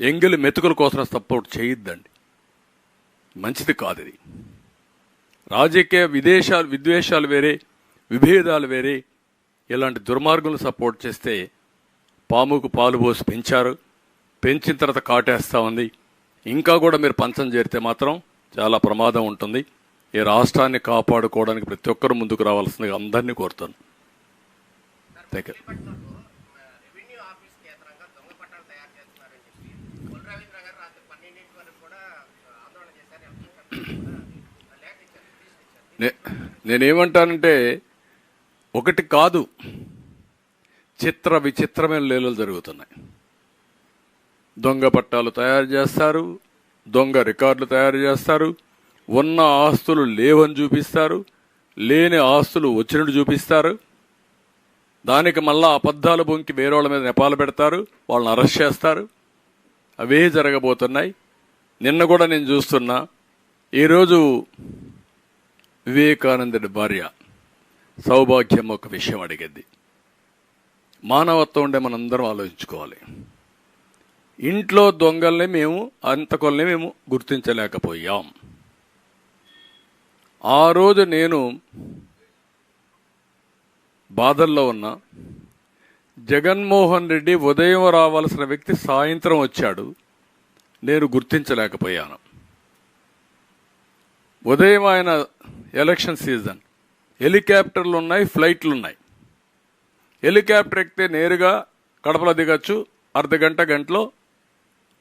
ఎంగిలి మెతుకుల కోసం సపోర్ట్ చేయొద్దండి. మంచిది కాదు ఇది రాజకీయ విదేశాలు విద్వేషాలు వేరే విభేదాలు వేరే ఇలాంటి దుర్మార్గులను సపోర్ట్ చేస్తే పాముకు పాలు పోసి పెంచారు. పెంచిన తర్వాత కాటేస్తా ఉంది ఇంకా కూడా మీరు పంచం చేరితే మాత్రం చాలా ప్రమాదం ఉంటుంది. ఈ రాష్ట్రాన్ని కాపాడుకోవడానికి ప్రతి ఒక్కరు ముందుకు రావాల్సిందిగా అందరినీ కోరుతాను. థ్యాంక్ యూ నేనేమంటానంటే ఒకటి కాదు. చిత్ర విచిత్రమైన లీలలు జరుగుతున్నాయి. దొంగ పట్టాలు తయారు చేస్తారు దొంగ రికార్డులు తయారు చేస్తారు ఉన్న ఆస్తులు లేవని చూపిస్తారు లేని ఆస్తులు వచ్చినట్టు చూపిస్తారు. దానికి మళ్ళా అబద్ధాలు బొంకి వేరే వాళ్ళ మీద నెపాలు పెడతారు వాళ్ళని అరెస్ట్ చేస్తారు. అవే జరగబోతున్నాయి. నిన్న కూడా నేను చూస్తున్నా. ఈరోజు వివేకానందుడి భార్య సౌభాగ్యం ఒక విషయం అడిగింది. మానవత్వం ఉండే మనందరం ఆలోచించుకోవాలి. ఇంట్లో దొంగల్ని మేము అంతకొల్ని మేము గుర్తించలేకపోయాం. ఆ రోజు నేను బాధల్లో ఉన్నా. జగన్మోహన్ రెడ్డి ఉదయం రావాల్సిన వ్యక్తి సాయంత్రం వచ్చాడు. నేను గుర్తించలేకపోయాను. ఉదయం ఆయన ఎలక్షన్ సీజన్. హెలికాప్టర్లు ఉన్నాయి ఫ్లైట్లు ఉన్నాయి. హెలికాప్టర్ ఎక్కితే నేరుగా కడపలో దిగచ్చు అర్ధ గంట గంటలో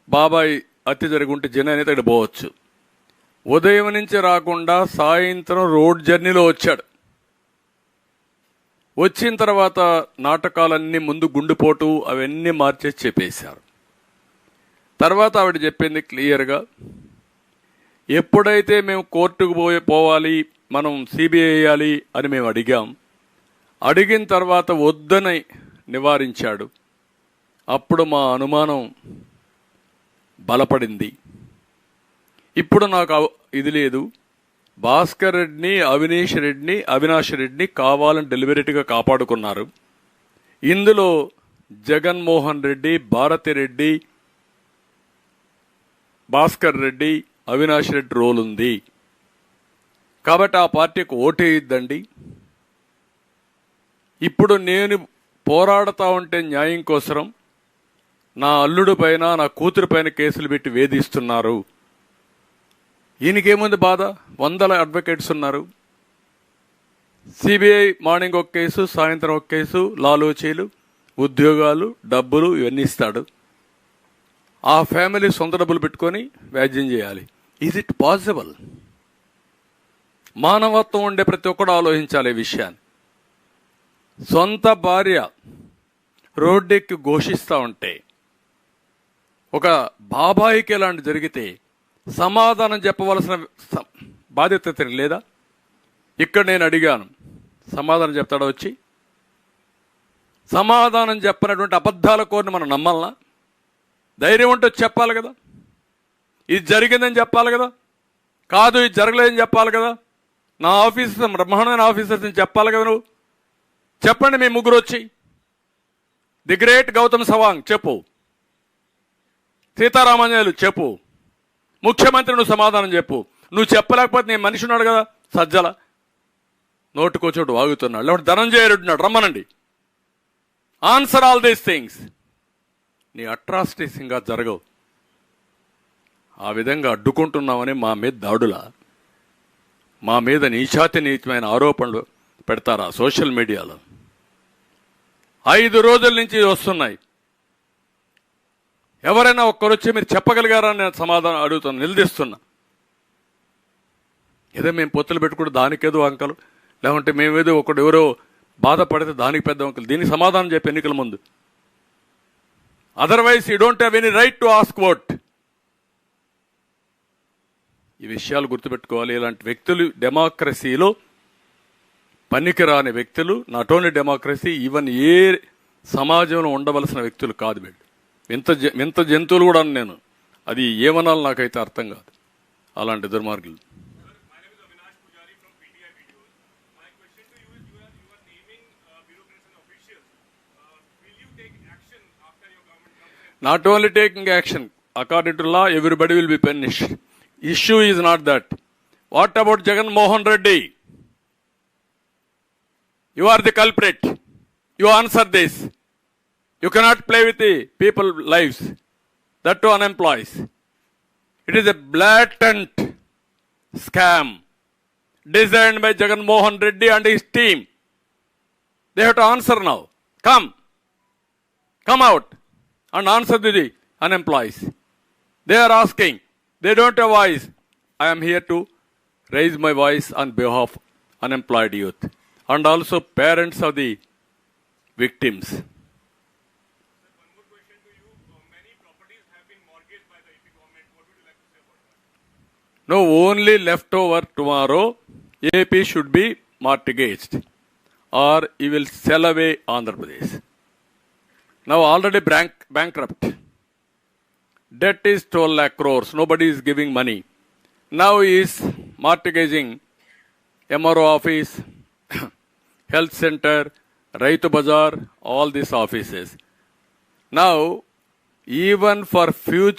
బాబాయ్ హత్య జరుగుంటే జన అనేది అక్కడ పోవచ్చు. ఉదయం నుంచి రాకుండా సాయంత్రం రోడ్ జర్నీలో వచ్చాడు. వచ్చిన తర్వాత నాటకాలన్నీ ముందు గుండుపోటు అవన్నీ మార్చేసి చెప్పేశారు. తర్వాత ఆవిడ చెప్పింది క్లియర్గా ఎప్పుడైతే మేము కోర్టుకు పోయి పోవాలి మనం సిబిఐ వేయాలి అని మేము అడిగాం. అడిగిన తర్వాత వద్దని నివారించాడు. అప్పుడు మా అనుమానం బలపడింది. ఇప్పుడు నాకు అవ- ఇది లేదు. భాస్కర్ రెడ్డిని అవినీష్ రెడ్డిని అవినాష్ రెడ్డిని కావాలని డెలివరీగా కాపాడుకున్నారు. ఇందులో జగన్మోహన్ రెడ్డి భారతి రెడ్డి భాస్కర్ రెడ్డి అవినాష్ రెడ్డి రోల్ ఉంది. కాబట్టి ఆ పార్టీకి ఓటేయొద్దండి. ఇప్పుడు నేను పోరాడుతూ ఉంటే న్యాయం కోసరం నా అల్లుడు పైన నా కూతురు పైన కేసులు పెట్టి వేధిస్తున్నారు. ఈయనకేముంది బాధ? వందల అడ్వకేట్స్ ఉన్నారు. సిబిఐ మార్నింగ్ ఒక కేసు సాయంత్రం ఒక కేసు లాలోచీలు ఉద్యోగాలు డబ్బులు ఇవన్నీ ఇస్తాడు. ఆ ఫ్యామిలీ సొంత డబ్బులు పెట్టుకొని వ్యాజ్యం చేయాలి. ఈజ్ ఇట్ పాసిబుల్ మానవత్వం ఉండే ప్రతి ఒక్కడు ఆలోచించాలి ఈ విషయాన్ని. సొంత భార్య రోడ్డెక్కి ఘోషిస్తూ ఉంటే ఒక బాబాయికి ఇలాంటి జరిగితే సమాధానం చెప్పవలసిన బాధ్యత లేదా? ఇక్కడ నేను అడిగాను. సమాధానం చెప్తాడా వచ్చి? సమాధానం చెప్పినటువంటి అబద్ధాల కోరిని మనం నమ్మల్నా ధైర్యం ఉంటే చెప్పాలి కదా? ఇది జరిగిందని చెప్పాలి కదా? కాదు ఇది జరగలేదని చెప్పాలి కదా? నా ఆఫీసర్ బ్రహ్మాండమైన ఆఫీసర్స్ని చెప్పాలి కదా నువ్వు? చెప్పండి మీ ముగ్గురు వచ్చి ది గ్రేట్ గౌతమ్ సవాంగ్ చెప్పు. సీతారామాంజనేయులు చెప్పు. ముఖ్యమంత్రి నువ్వు సమాధానం చెప్పు. నువ్వు చెప్పలేకపోతే నేను మనిషి ఉన్నాడు కదా సజ్జల. నోటుకోచోటు వాగుతున్నాడు. లేకపోతే ధనంజయ రెడ్డి ఉన్నాడు. రమ్మనండి. ఆన్సర్ ఆల్ దీస్ థింగ్స్ నీ అట్రాసిటీస్ ఇంకా జరగవు. ఆ విధంగా అడ్డుకుంటున్నామని మా మీద దాడుల. మా మీద నీచాతి నీచమైన ఆరోపణలు పెడతారా సోషల్ మీడియాలో? ఐదు రోజుల నుంచి వస్తున్నాయి. ఎవరైనా ఒక్కరు వచ్చి మీరు చెప్పగలిగారా నేను సమాధానం అడుగుతాను నిలదీస్తున్నా. ఏదో మేము పొత్తులు పెట్టుకుంటే దానికేదో అంకలు లేకుంటే మేమేదో ఒకడు ఎవరో బాధపడితే దానికి పెద్ద అంకలు. దీనికి సమాధానం చెప్పి ఎన్నికల ముందు. Otherwise you don't have any right to ask vote ఈ విషయాలు గుర్తుపెట్టుకోవాలి. ఇలాంటి వ్యక్తులు డెమోక్రసీలో పనికిరాని వ్యక్తులు నాట్ ఓన్లీ డెమోక్రసీ ఈవెన్ ఏ సమాజంలో ఉండవలసిన వ్యక్తులు కాదు వీళ్ళు. వింత ఇంత జంతువులు కూడా నేను. అది ఏమనాలి నాకైతే అర్థం కాదు. అలాంటి దుర్మార్గులు. Not only taking action according to law everybody will be punished Issue is not that. What about Jagan Mohan Reddy? You are the culprit. You answer this. You cannot play with the people's lives. That too unemployed. It is a blatant scam designed by Jagan Mohan Reddy and his team. They have to answer now. Come. Come out and answer the unemployed. They are asking. They don't have voice. I am here to raise my voice on behalf of unemployed youth and also parents of the victims. No, only leftover tomorrow, AP should be mortgaged or you will sell away Andhra Pradesh. Now already bank, bankrupt. Debt is 12 lakh crores. Nobody is giving money. Now he is mortgaging MRO office, health center, Raitu Bazaar, all these offices. Now, even for future